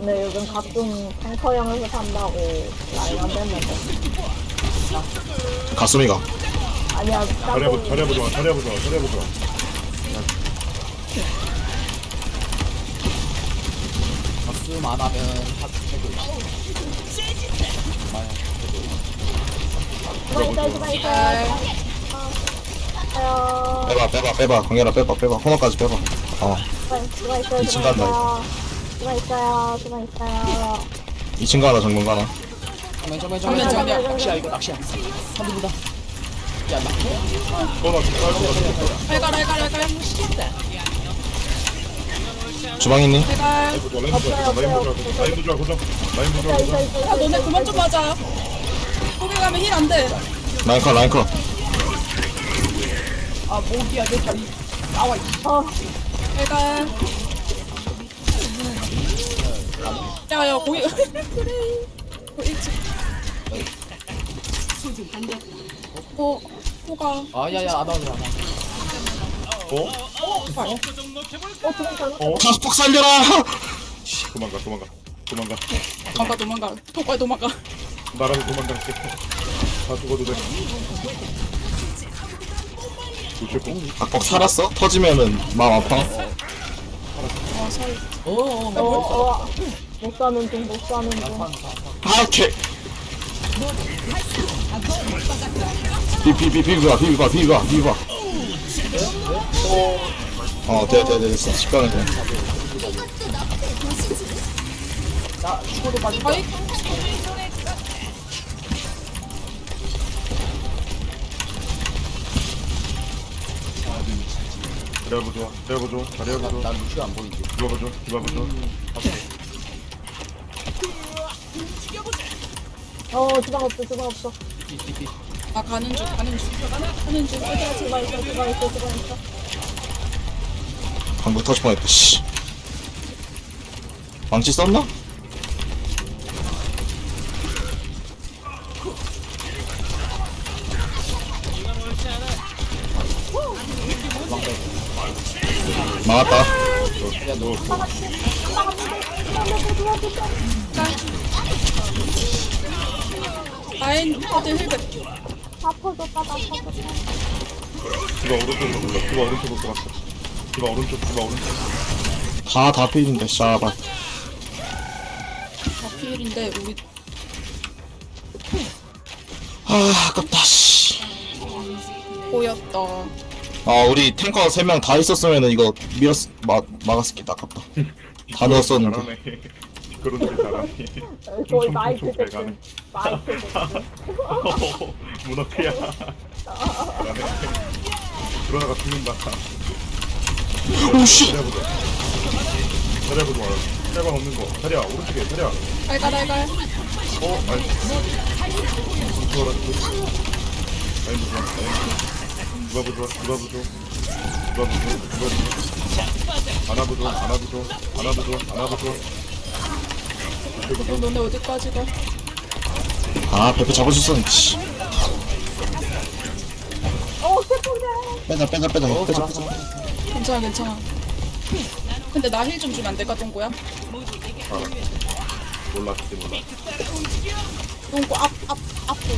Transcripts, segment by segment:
근데 요즘 가끔 탱커형에서 산다고 라인 안 됐는데. 가수미가 아니야, 자리해보, 나도 자리해보자, 자리해보자, 자리해보자. 박수만 하면 하트 최고. 주방 있어요, 주방 있어요. 어, 빼봐 빼봐 빼봐 광열아 빼봐 빼봐 코너까지 빼봐 어 주방, 주방 있어요, 미친 주방 간다, 있어 요. 주방 있어요, 주방 있어요. 2층 가나 정문 가나 정면 정면 정면 정면. 낚시야 이거 낚시야. 한두보다. 야 낚시. 너나 해갈 해갈 해갈 주방 있니? 해갈 보자, 라인 보자, 라인 보자, 라인 보자, 보자, 라인 보자, 있어, 보자. 있어, 있어. 야 너네 그만 좀 맞아 거기 가면 힐 안돼 라인컷 라인컷 아 모기야 내 다리. 나와 이. 어, 해갈 야야 거기 그래 있지 어 호가 아야야 안 나오더라. 어? 어, 주방 잘못. 어? 가스폭 살려라 도망가, 도망가, 도망가. 도망가 도망가 도망가 도망가 나라도 도망갈게. 다 죽어도 돼. 좋겠고. 박폭 살았어? 터지면은 마음 아파 어 어. 어, 어, 못 사는 중, 못 사는 중. 아 오케이 비비비 비비봐 비비봐 비비봐 비비봐 어 돼 돼 돼 됐어 식가는 돼 아이 자리해보자, 자리해보자, 자리해보자. 난 루시 안 보이지. 디바보자, 디바보자. 어, 주방 없어, 주방 없어. 삐삐삐. 아 가는 중 가는 중 가는 중 얘들아, 주방 있어, 주방 있어, 주방 있어. 방금 터질 뻔했다 씨 망치 썼나? 막았다 야 너. 라인 어디 힐백 다 퍼졌다, 다 퍼졌다. 디바 오른쪽으로 몰라. 디바 오른쪽으로 들어갔어. 디바 오른쪽, 디바 오른쪽. 다다 필인데 샤발 다 필인데 우리 아 아깝다 씨. 보였다 아 우리 탱커 3명 다 있었으면은 이거 밀었 막 막았을겠다 아깝다 다 넣었었는데 잘하네. 그런 게 잘하네. 거의 마이크 잘 대충. 가네. 마이크 대충. 문어크야. 잘하네. 그러다가 죽는다. 오씨 자리해보자. 자리해보자. 짤방 없는 거. 자리야, 오른쪽에, 자리야. 해갈 해갈 어? 좋아라, 좋아. 라인 보자, 라인 누가 보자, 누가 보자. 누가 보자, 누가 보자. 안아 보자, 안아 보자. 안아 보자, 안아 보자. 너 너네 어디까지 가아수 있었는데 씨. 어, 세포자. 빼자 빼자 빼자 어 빼자. 빼자 괜찮아 괜찮아 근데 나 힐 좀 주면 안 될까 동구야 알아. 몰랐지, 몰라. 동구 앞 앞 앞으로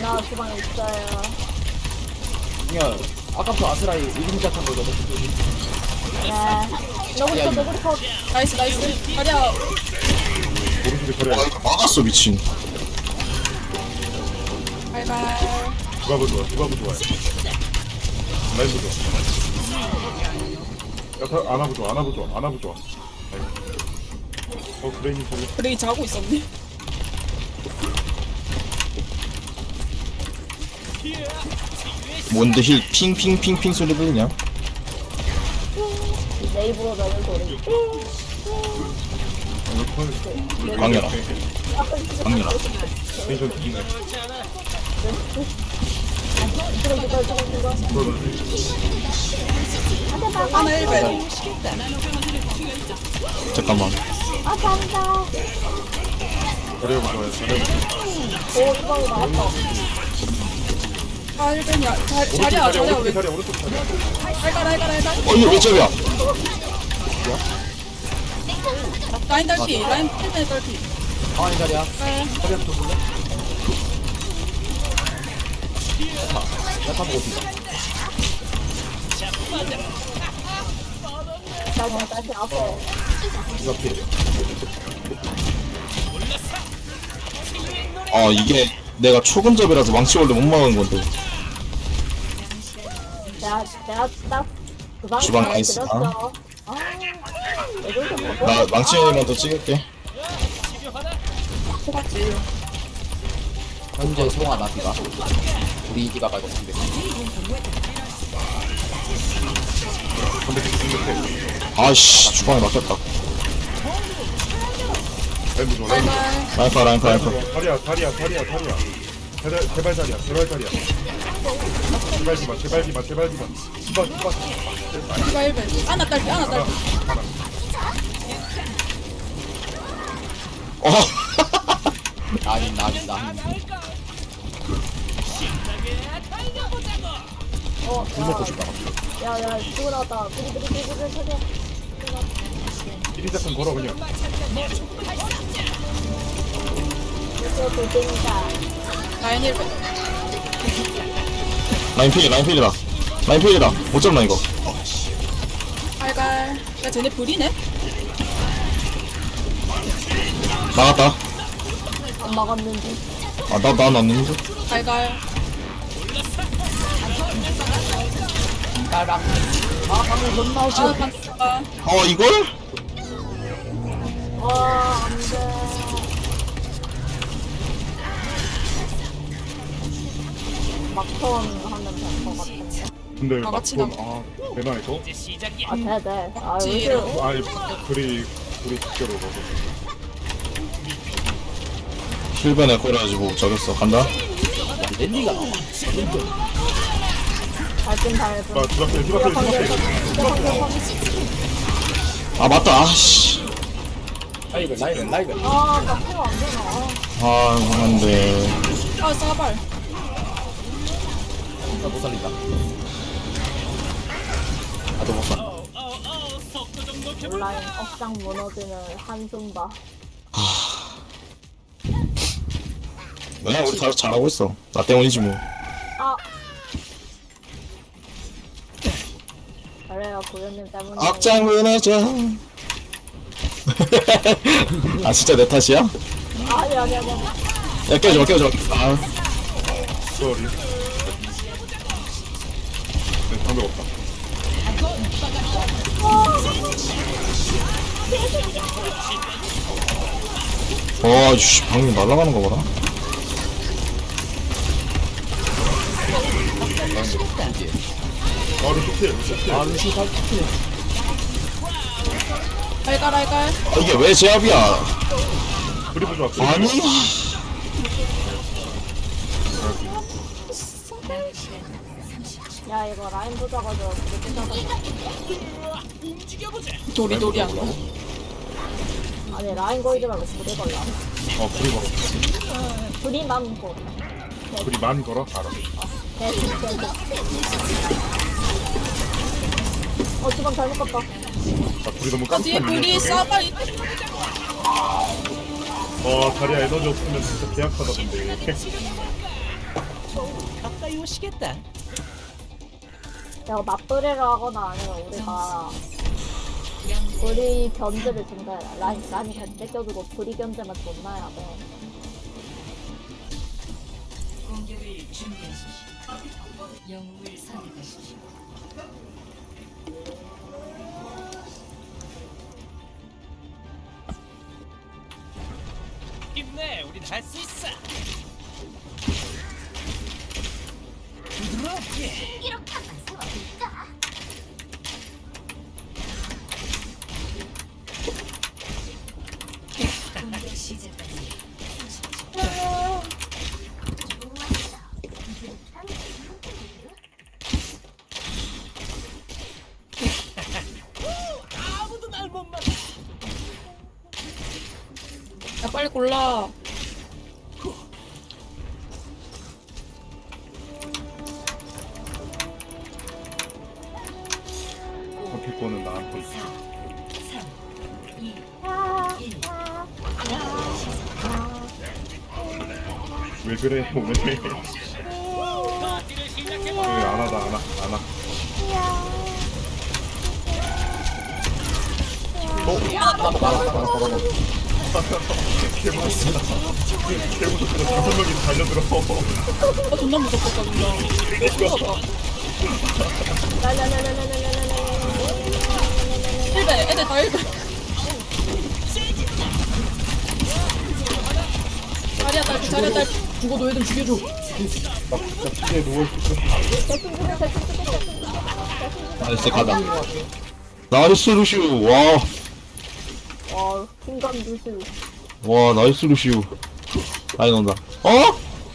나 주방 있어요. 야 아까부터 아스라이 이름 작한 거너 네. 너구리 컷, 너구리 컷. 나이스 나이스 가랴 오른쪽에 자리야. 아 이거 막았어 미친 해갈 누가 보자, 누가 보자. 라인 보자. 야, 다 안아 보자, 안아 보자, 안아 보자. 어, 그레이님 저기. 브레이 자고 있었네 뭔데 힐 핑핑핑핑 소리 들리냐 내 입으로 나는 소리. 지금 그거, 지금 그거. 하나 힐백 잠깐만 아, 간다. 자리해보자, 자리해보자. 오, 주방이 나왔다. 아 1번이야 자, 오른쪽 자리야 자리야 자리야 오른쪽 왜 자리야 오른쪽 자리야 알갈 알갈 어 이거 왜 저기야 라인 딸피 라인 힐맨 딸피 가만히 자리야 네. 허리 한번 돌릴래? 야타 보고 있다 다시 다시 앞에 이거 필어 이게 내가 초근접이라서 망치 원래 못 막은 건데 내가 내가 딱 그방 주방 잘 나이스. 들었어. 아, 왜 그렇게 바꿔? 나 망치만 더 찍을게 현재 소홍아 나비가 우리 이기가 말고 상대 근데 아이씨 주방에 막혔다 라인 부좋아 라인 부좋아 라이파 라이파 라이파 다리야 다리야 다리야 다리야. 제발 제발 다리야 제발 다리야. 제발 기마 제발 기마 제발 기마 기마 기마 디바 1번 아나 딸피 아나 딸피 하나 어. 나인 나인 나인 어, 먹고 싶다. 야, 야, 죽어 나왔다. 그리 그리 그리 그리 그리. 1인 작전 걸어 그냥 돌덩이다. 라인 1번 라인 필이 라인 필이다. 라인 필이다. 못 잡나 이거? 알갈. 야 쟤네 불이네? 나갔다. 안 막았는지. 아나나 났는데? 알갈. 따랑 아 방금 존나 아 오시오 반가 어 이걸? 와, 안 돼. 막턴 하면 될 것 같은데. 근데 다 같이 막돈 아 되나 이거? 아, 돼, 돼. 아, 맞지. 요즘 아니 둘이 둘이 직결로 먹어 힐벤에 꼬려가지고 저겼어 간다 랜디가 밝긴 밝은. 아 드랍필 드랍필 드랍필 아 맞다 아씨 라이벨 라이벨 라이벨 아, 나 피가 안 되나. 아 안돼 아 싸발. 진짜 못 살린다. 아도 못 살린다 온라인 억장 무너지는 한숨 봐. 그냥 우리 다 잘하고 있어. 나 때문이지 뭐. 아. 그래요, 고현님 때문에. 악장 무너져 아 진짜 내 탓이야? 아니, 아니, 아니. 아니. 야 깨워줘 깨워줘 아 쏘리 네 방금 없다 와 씨 방금 날아가는 거 봐라 아 루시필 루시필 아 루시 살 피네 알갈 알갈 아, 이게 왜 제압이야 그리 부좋아 그리 아니 야, 이거 라인 보자가지고 그렇게 잡았어. 도리 도리 안 거. 아니, 라인 거이지 말고 불에 걸라. 어 그리 걸어 불이만 보. 그리 만 걸어 알아 대신센터. 어, 주방 잘못 갔다. 아 둘이 너무 아 뒤에 불이 싸발 있- 와 다리야 에너지 없으면 진짜 계약하다 근데 내가 맞불이를 하거나 아니면 우리가 불이 견제를 준다. 라인, 라인이 잘 뺏겨주고 불이 견제만 존나야 돼. 공격을 준비하십시오. 영웅을 선택하십시오. 야 빨리 골라 어필 거는 나한테 있어. 왜 그래 오늘 안 하다 안 하, 안 하. 어? 받아 받아 받아 받아 개무섭다. 개무섭다. 다섯 명이 달려들어. 아, 존나 무섭겠다, 진짜. 일배, 애들 다 일배. 자리야, 딸피, 자리야, 딸피. 죽어도 애들 죽여줘. 나 진짜 피에 누워 있어. 나이스 가다 나이스 루시우 와 와, 킹감 루시우. 와 나이스 루시우 라인 온다 어?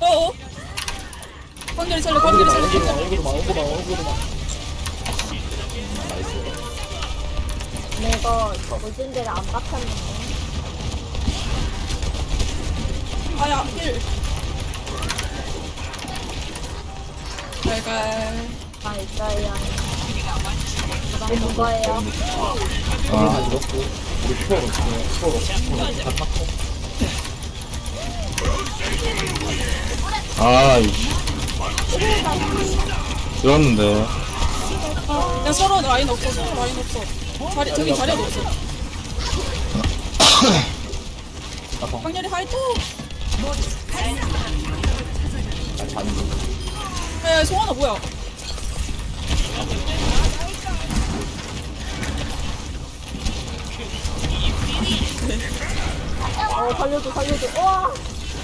어어? 광렬이 살려, 광렬이 살려. 얼굴 봐, 얼굴 봐, 얼굴 봐. 내가 저물진데를 안 박혔는데. 아야, 힐. 갈갈. 아, 있어요. 그다음 누가예요? 우리 슈퍼로 슈퍼로 슈퍼로. 아이씨 들었는데 야, 서로 라인 없어, 서로 라인 없어. 자리, 저기 자리도 없어. 광렬이 화이팅! 야, 야, 송하나 뭐야? 어, 살려줘, 살려줘. 와!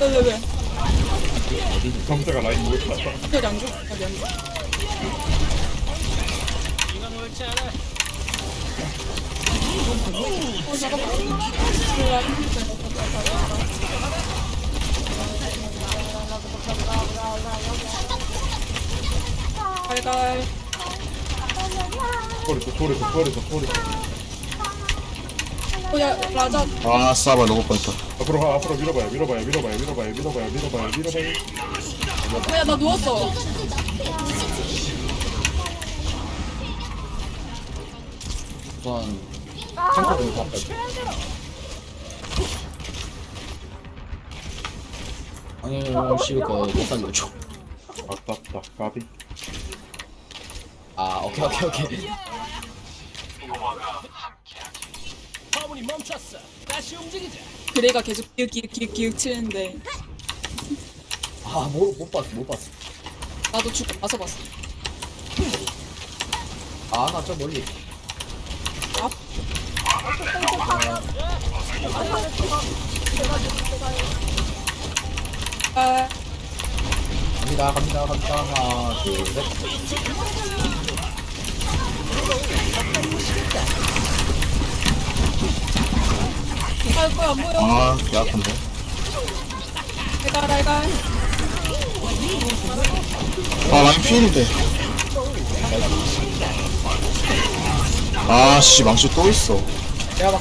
왜, 왜, 왜? 정자가 라인 못 찾아. 광렬이 안 미안. 이건 옳지 않아. 어, 잠깐만. 갈갈. 소리도 소리도 소리도 소리도. 라자. 아 싸바 녹을 뻔했다 앞으로 가 앞으로 밀어봐요 밀어봐요 밀어봐요 밀어봐요 밀어봐요 밀어봐요 밀어봐요. 어, 야, 나 누웠어. 우선 탱커 좀 바꿔. 아니, 씨, 그거 못 살려줘. 아깝다 까비. 아, 오케이, 오케이, 오케이. 화물이 멈췄어. 다시 움직이자. 그래가 계속 기윽, 기윽, 기윽, 기윽 치는데. 아, 못, 못 봤어, 못 봤어. 나도 죽고 와서 봤어. 아, 나 저 멀리. 아, 갑니다, 갑니다, 갑니다. 하나, 둘, 셋. 아, 안 보여. 아 개아픈데 갈갈, 갈갈. 아 아씨 망치 또 있어 내가 막.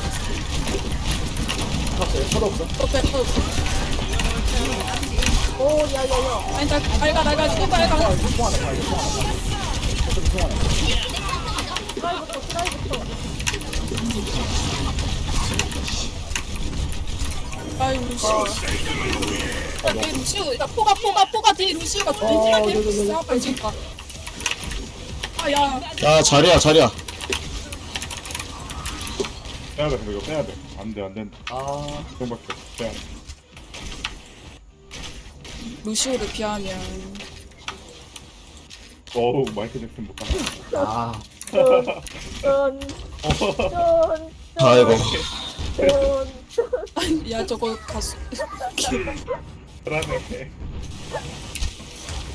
없어요, 서로 없어. 또 빼, 또. 오, 야, 야, 야. 아니, 나. 통하네, 통하네. 어차피 통하네. 트라이부터, 트라이부터. 아이, 루시우. 야, 뒤에 루시우. 야, 포가, 포가, 포가 뒤에 루시우가 빈티하게 네, 네, 네. 지금. 아, 야. 야 자리야 자리야 빼야 돼 근데 이거 빼야 돼. 안 돼 안돼. 아, 이거밖에 없어. 빼야 돼. 루시우를 피하면. 어우 마이클 잭슨 못 봤어. 아. 뚠, 아이고 뚠. 야, 저거 가수. 그러네.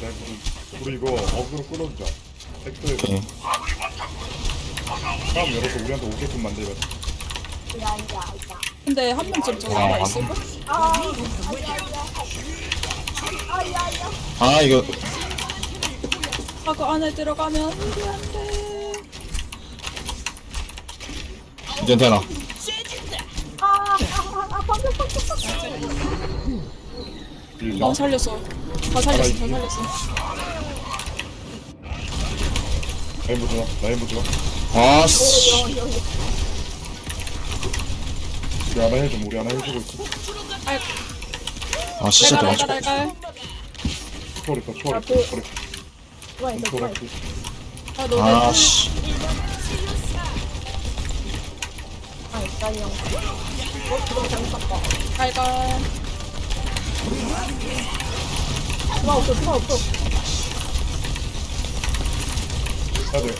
자, 우리, 우리 이거 어그로 끌어주자. 엑소에 오케이 싸움 열어서 우리한테 오게끔 만들자. 근데 한 명쯤 아, 남아 안 있을걸? 아, 이거 아, 그 안에 들어가면 안 돼, 안 돼. 이제 되나 아, 아, 아, 아, 방금, 방금, 방금. 일자. 어, 살렸어. 다 살렸어, 다 살렸어. 라인 보자 라인 보자 아씨. 우리 하나 해줘 우리 하나 해주고 있어. 아 진짜 도망쳐 달걀 초월했다 초월했다. 초월했다. 초월했다. 아 너네. 아씨. 아 있다니 형 어? 그 누가 없어 누가 없어 다들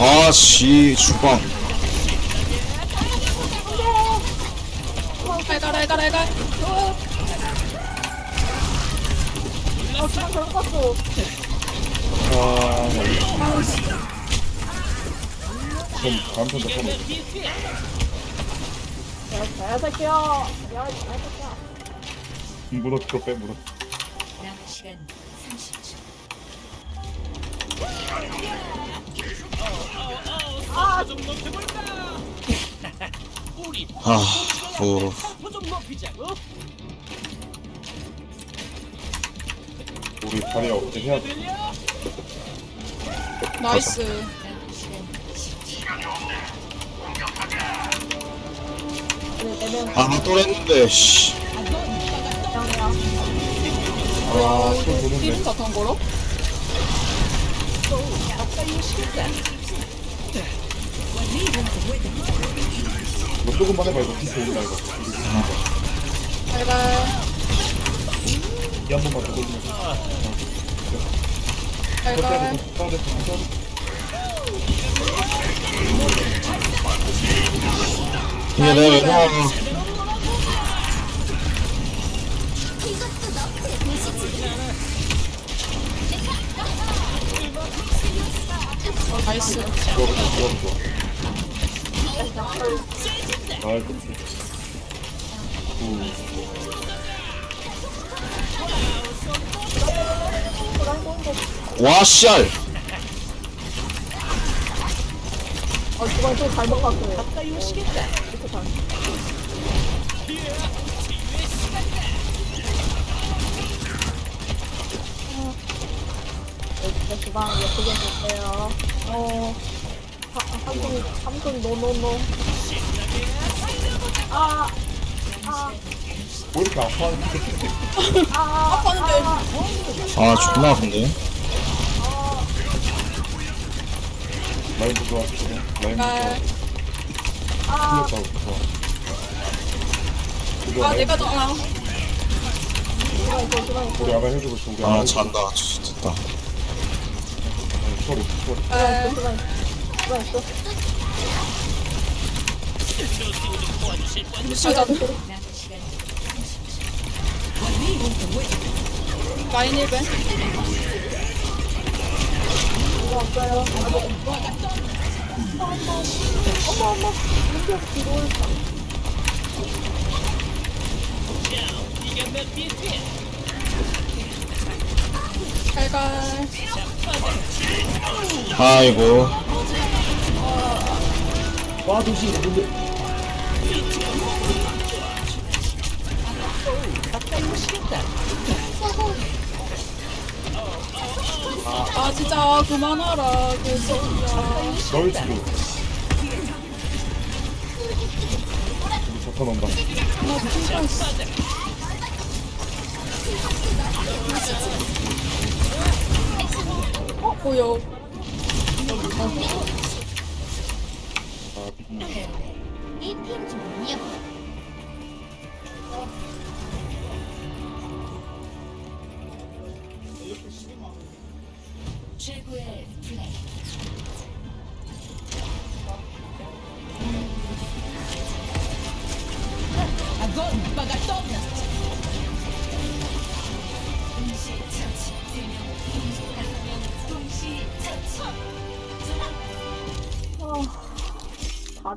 아씨 주방. 달걀 달걀 달걀 아 그냥 잘못 봤어 아 그럼 다음 편도 처음 야 개새끼야 야 개새끼야 물어 들어 빼 물어 남은 시간 30초. 좀 높여볼까? 우리 아뭐 템포 좀 높이자고. 우리 다리야 어떻게 해야 돼? 나이스 남은 시간 10초. 우리 네명 아또 했는데 씨 아, 또 이거 보는데. 기름 사탕 걸어? 이거 조금만 해봐 이거 피스 온다 이거 달걀 이한 번만 더 돌리면 돼. 써야 돼 이게 내가 왜 어, 나이스 좋아 좋아 좋아 좋아 아 그치 와 씨알. 아 주방 또 잘못 봤어요. 가까이 오시겠다. 이렇게 잘 내 주방 예쁘게 해주세요. 어 하- 삼성 삼성 노노노. 아 아, 왜 이렇게 아파하는 아, 아파는데 아 존나 아픈데? 라인 부좋아 라인 달걀 부좋아. 틀렸다 좋아. 아 부좋아 내가 더 있어 있어 우리 아마 해주고 있어 우리 아 아마 잔다. 됐다 소리 소리. 달걀 주방 있 라인 1벤 주방 없어요 어머 어머 이렇게 뒤로 올까 아이고 아 진짜 그만하라. 그 소리야 너희 지금 우리 저터 넣는다. 나 진짜 어 보여. 아 최고의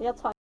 jetzt halt.